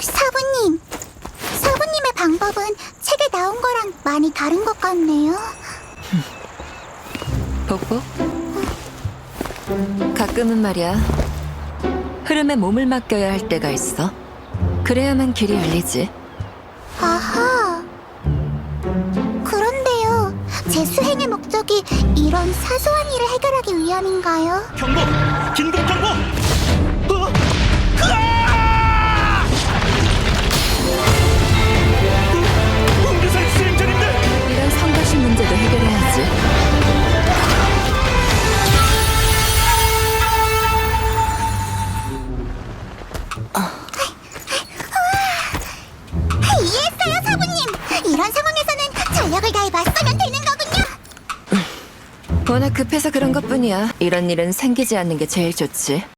사부님, 사부님의 방법은 책에 나온 거랑 많이 다른 것 같네요. 복복? 가끔은 말이야. 흐름에 몸을 맡겨야 할 때가 있어. 그래야만 길이 열리지. 아하. 그런데요, 제 수행의 목적이 이런 사소한 일을 해결하기 위함인가요? 경보! 긴급 경보! 이런 상황에서는 전력을 다해 맞서면 되는 거군요. 워낙 급해서 그런 것 뿐이야. 이런 일은 생기지 않는 게 제일 좋지.